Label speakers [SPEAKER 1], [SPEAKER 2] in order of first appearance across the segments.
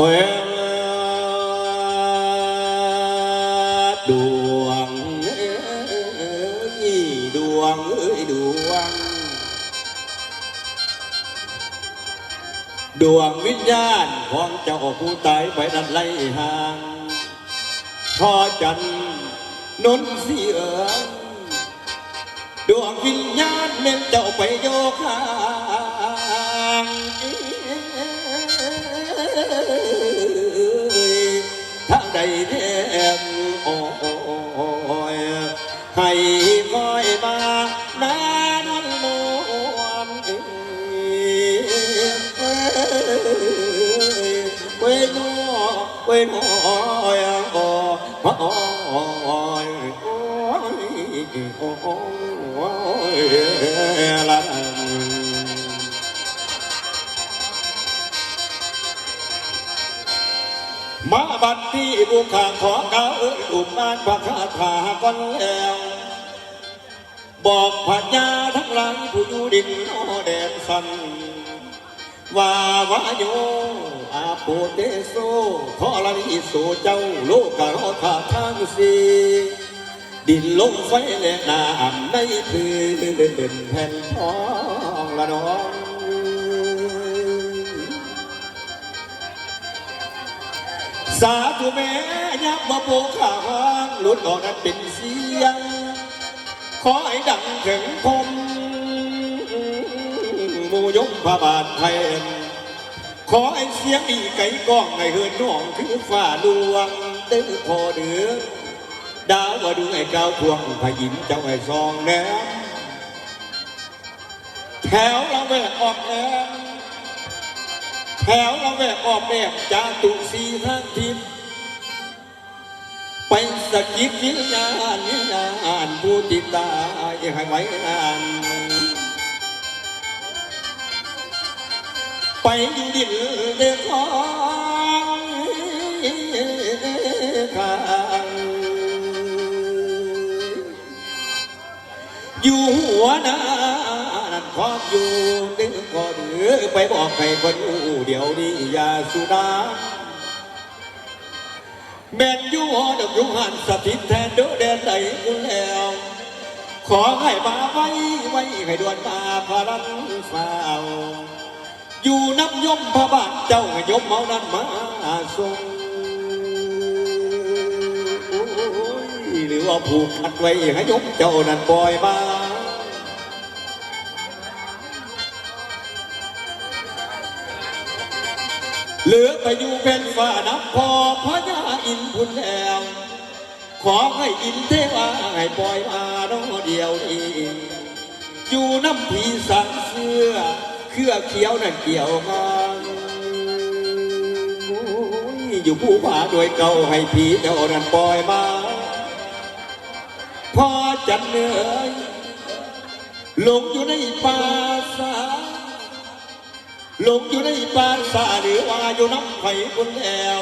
[SPEAKER 1] โอ้ยดวงเอ้ยดวงเอ้ยดวง ดวงวิญญาณของเจ้าผู้ตายไปนั้นไล่ห่างพอจันนนเสียงดวงวิญญาณเม่นเจ้าไปโยกห่า cày thêm. Ôi hay coi ba đã năn nôn quên nó ôi ôi ôi ôi ôi ôi ôi บัดที่บุคคาขอเก้าเอ้ยอุมานพระคาถาก่อนแล้วบอกพัญญาทั้งหลายผู้อยู่ดินโอแดนสันว่าวาโยอาโปเตโซขอละนิโสเจ้าโลกะรอธาทางสีดินลมไฟและน้ำในพื้นแผ่นทองละน้อง สาธุแม่ยับมาโปขางหลุดออกนั้นเป็นเสียง ขอให้ดังถึงพมมูยมพระบาทไทย ขอให้เสียงดีไก่ก้องให้เฮือนน้องคือฝ่าดวงเด้อพอเดือดาวว่าดูให้กาวทวงพระยินเจ้าให้ซองแนมแถวเราแวกออกแนม แถวเราแวกออกแบบจาตุสีทั้งทิศไปสกิดนิยานนิยานผู้ติดตายให้ไว้นานไปดินเด็กของข้าน อยู่หัวหน้านั่นคออยู่ดึงก็เดือไปบอกให้คนอยู่เดี๋ยวนี้อย่าสุดาแม่นอยู่หอดอกยุงหันสถิตแทนเด้อแดนใดคุณแล้ว ขอให้มาไว้ไว้ให้ดวนตาพารันฟ้าวอยู่นับยมพระบาทเจ้าให้ยมเมานั้นมาทรง ว่าผูกขัดไว้ให้ยมเจ้านั้นปล่อยมาเหลือไปอยู่เป็นฝ่านับพอพระยาอินพุนแล้วขอให้อินเทวาให้ปล่อยมาน้อเดียวนี้อยู่น้ำผีสังเสื้อเครือเขียวนั่นเกี่ยวกันอยู่ผู้ผาโดวยเก่าให้ผีเจ้านั่นปล่อยมา พอจันเหนื่อยหลงอยู่ในป่าสาหลงอยู่ในป่าสาหรือว่าอยู่น้ำไผ่คนแล้ว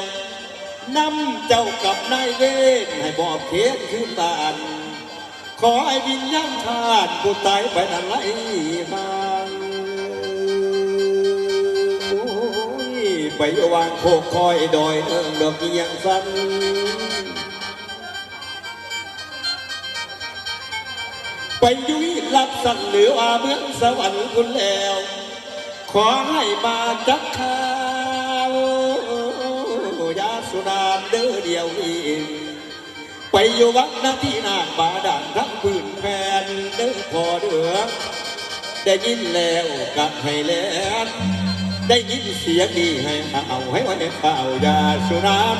[SPEAKER 1] นำเจ้ากับนายเวรให้บอกเขตขึ้นตานขอให้วิญญาณธาตุผู้ตายไปนั่นไหลมาโอ้ยไปวางโคกคอยดอยเอิงดอกเอียงสัน ไปยุยลับสันเหรือว่าเมืองสวรรค์คุณแล้ว ขอให้มาจักข้าวยาสุนามเด้อเดียวนี้ไปอยู่วัดนาที่นาบาดานทั้งพื้นแฟนเด้อพอเดือได้ยินแล้วกลับให้แล้วได้ยินเสียงดีให้เอาให้ไว้ข่าวยาสุราน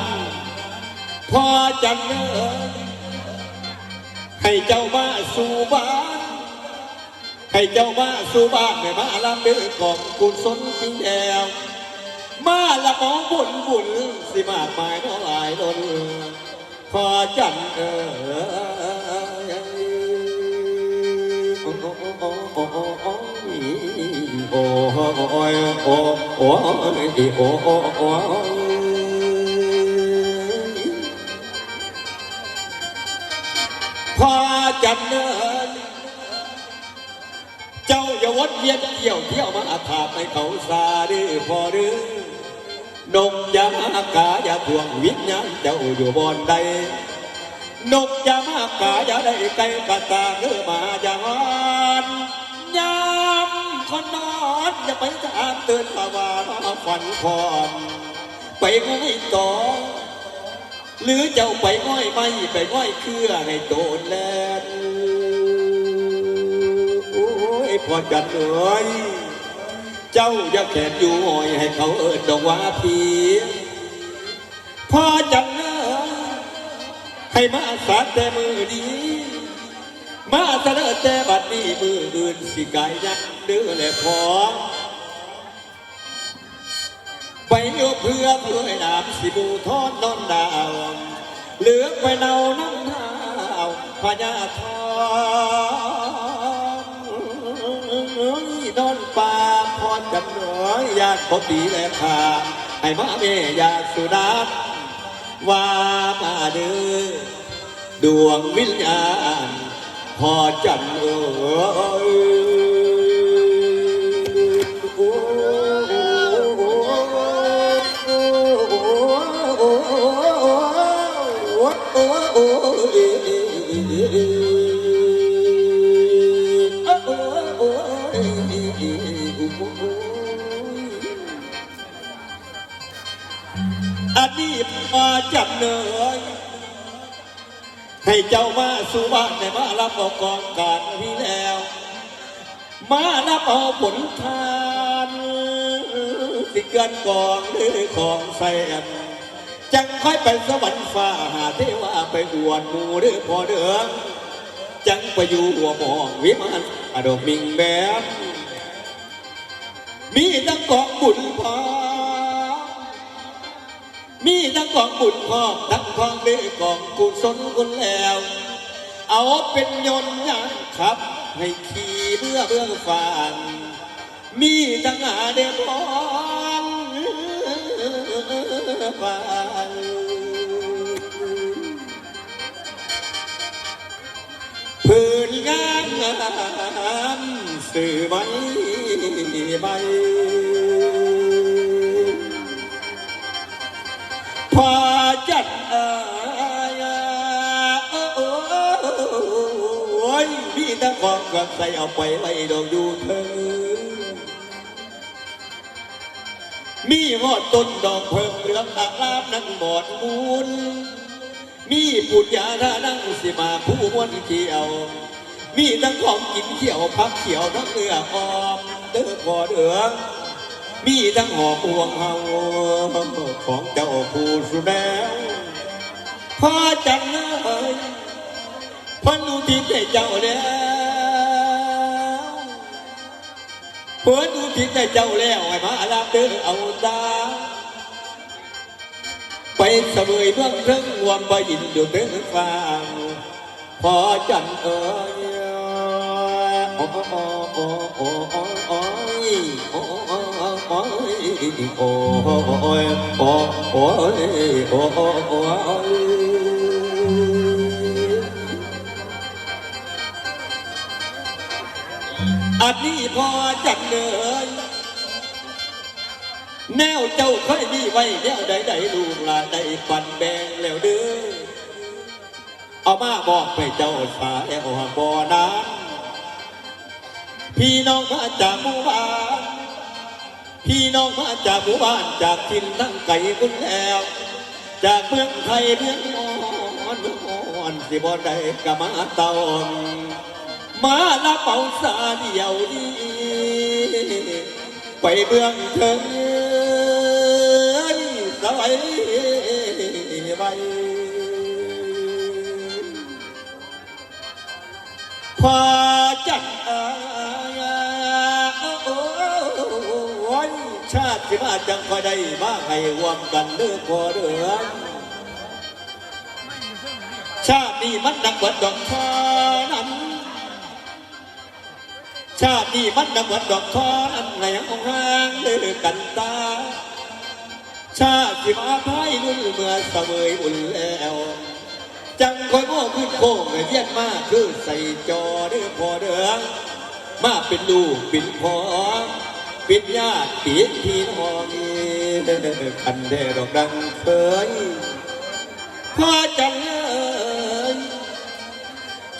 [SPEAKER 1] พอจันเนอให้เจ้ามาสู่บ้าน ให้เจ้ามาสู่บ้านแม่มาลำเดือของกุศลทิ้งแอวมาละมองบุญบุญสิมากมายน้อหลายล้นพอจันเออพอจันเออ จ้าอย่าวนเวียนเที่ยวเที่ยวมาอาถาไปเขาซาดื้อพอดื้อนกยามากาอย่าทวงวิญญาณเจ้าอยู่บอนใดนกยามากาอย่าได้ไกลกะตาเนื้อมาอย่างอนยามคนนอนอย่าไปตามเตือนภาวาฝันพรไปง่ายต่อหรือเจ้าไปง่อยไม่ไปง่อยเครือให้โดนแลน พอจันเอ้ยเจ้าอย่าแขนอยู่หอยให้เขาเอิญดอกว่าพีพอจันเอ้ยให้มาสาแต่มือดีมาเสนอแต่บัดนี้มืออื่นสิกายยักเดือแลพอไปโยเพื่อเพื่อให้น้ำสิบูทอดนอนดาวเหลือกไปเนาน้ำเท้าพญาทอง พรจันหนือยากพบดีและขาให้มาเมยาสุนัขว่ามาเดือดวงวิญญาณพอจันเอ้ย จับเนยให้เจ้ามาสู่บ้านได้มารับเอากองการพี่แล้ว มารับเอาผลทานสิเกินกองหรือของแสนจังค่อยไปสวรรค์ฟ้าหาเทวาไปอวดหมูหรือพอเดืองจังไปอยู่หัวหมองวิมานอดมิงแบบมีทั้งกองบุญพอ มีทั้งกองบุญพอทั้งกองเดือกองกุศลคุณแล้ว เอาเป็นยนต์ยางขับ ให้ขี่เบื่อเบื้องฟางมีทั้งอาเดบอนฟางพื้นงามงามสื่อใบใบ จัดเอยโอ้ยพี่ทั้งของก็ใส่เอาไปไว้ดอกอยู่เธอ มีหอดต้นดอกเพิ่มเหลืองตาลามนั่งบอดมูล มีปุญญาทานั่งสิมาผู้มวนเขียว มีทั้งของกินเขียวพักเขียวทั้งเนื้อออมเด้อพอเดือ มีทั้งหอมพวงเฮาของเจ้าผู้สุแดงพอจันเลยพันดูที่ให้เจ้าแล้วเพิ่นดูที่ให้เจ้าแล้วให้มาลาเด้อเอาตาไปเสวยเมืองเทิงวมบยินอยู่เทิงฟ้าพอจันเอ๋ย โอ้โอ้โอ้โอ้โอ้โอ้ยโอ้โอ้โอ้ยโอ้โอ้ยโอ้โอ้ยโอ้โอ้ยอันนี้พอจันเลยแนวเจ้าเคยมีไว้แนวใดใดลูกหลานได้ปันแบงแล้วเด้อเอามาบอกไปเจ้าสายเอาบ่อน้ำ พี่น้องมาจากหมู่บ้าน พี่น้องมาจากหมู่บ้านจากทินทั้งไก่คุณแล้ว จากเมืองไทยเมืองอ่อนเมืองอ่อนสิบ่ได้กะมาเตามาละเป่าสาเดียวนี้ไปเบื้องเถิงสบายไปพอ ชาติที่มาจังคอยได้มาให้รวมกันเด้อพอเด้อชาตินี้มันดังเบิดดอกทอนั้น ชาตินี้มันดังเหมือนดอกทอนันไหลของห้างเลือกันตา ชาติที่มาพายนุ่นเมื่อเสวยอุ่นแล้วจังคอยโม่ขึ้นโค้งเยียนมาคือใส่จอเด้อพอเด้อมาเป็นลูกเป็นพอ ปิดญาติปิดพี่น้องคันได้ดอกดังเคยพ่อจังเอย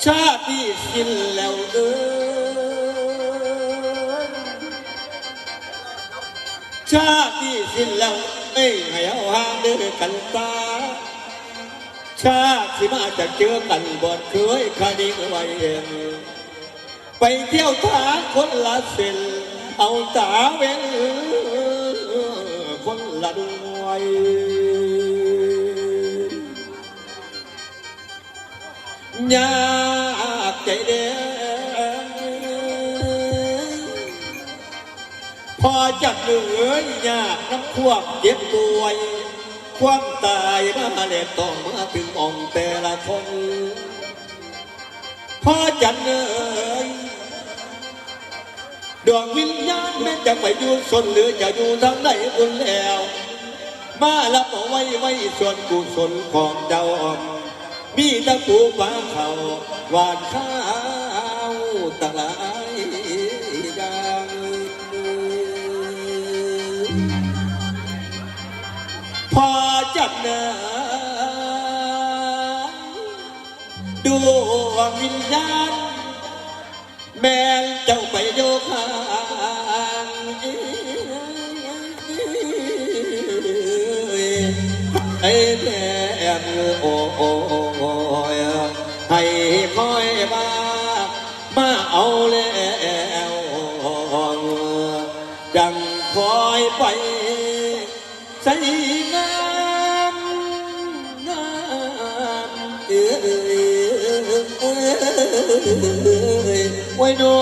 [SPEAKER 1] ชาติที่สิ้นแล้วเอ้ยชาติที่สิ้นแล้วเอ้ยให้เอาหาเดินกันตาชาติมาจะเจอกันบ่เคยคดีไว้เองไปเที่ยวทางคนละเส้น เอาตาเว้นคนละดวงยากใจเด้พอจับเหนื่อยากน้ำควบเจ็บป่วย ความตายมาเล็ต้องมาถึงมองแต่ละคน พอจันเอ๋ย ดวงวิญญาณแม้จะไปอยู่สนหรือจะอยู่ทางไหนบุญแล้ว มารับเอาไว้ไว้ส่วนกุศลของเจ้าอมมีตะปูปลาเขาหวานข้าวตะไลดางพอจับนาดวงวิญญาณ แม่เจ้าไปโยคางไอ้แม่โอ้โอ้ให้คอยมามาเอาแล้วจังคอยไป ยไว้หนอ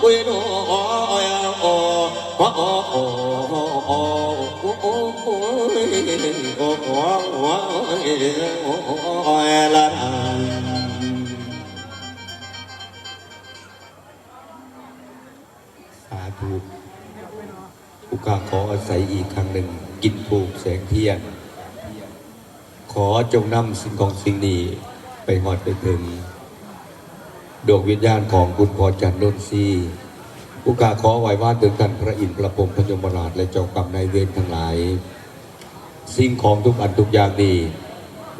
[SPEAKER 1] ไว้หนอโอ้โอ้โอ้โอ้โอ้โอ้โอ้โอ้โอ้โอ้โอ้ละสาธุอุกาขออาศัยอีกครั้งหนึ่งกินถูกแสงเทียน ขอจงนำสิ่งของสิ่งนี้ไปหอดไปถึง ดวงวิญญาณของคุณพอจันนนทรีอุกาขอไว้ว่าถึงท่านพระอินทร์พระพรหมพระยมราชและเจ้ากรรมนายเวรทั้งหลาย สิ่งของทุกอันทุกอย่างนี้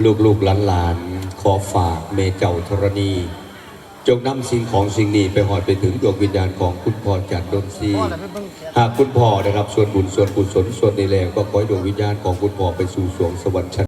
[SPEAKER 1] ลูกลูกหลานหลานขอฝากเมเจ้าธรณี จงนำสิ่งของสิ่งนี้ไปหอดไปถึงดวงวิญญาณของคุณพรจันดนทีหากคุณพ่อได้รับส่วนบุญส่วนกุศลส่วนในแล้วก็ขอให้ดวงวิญญาณของคุณพ่อไปสู่สวงสวรรค์ชั้น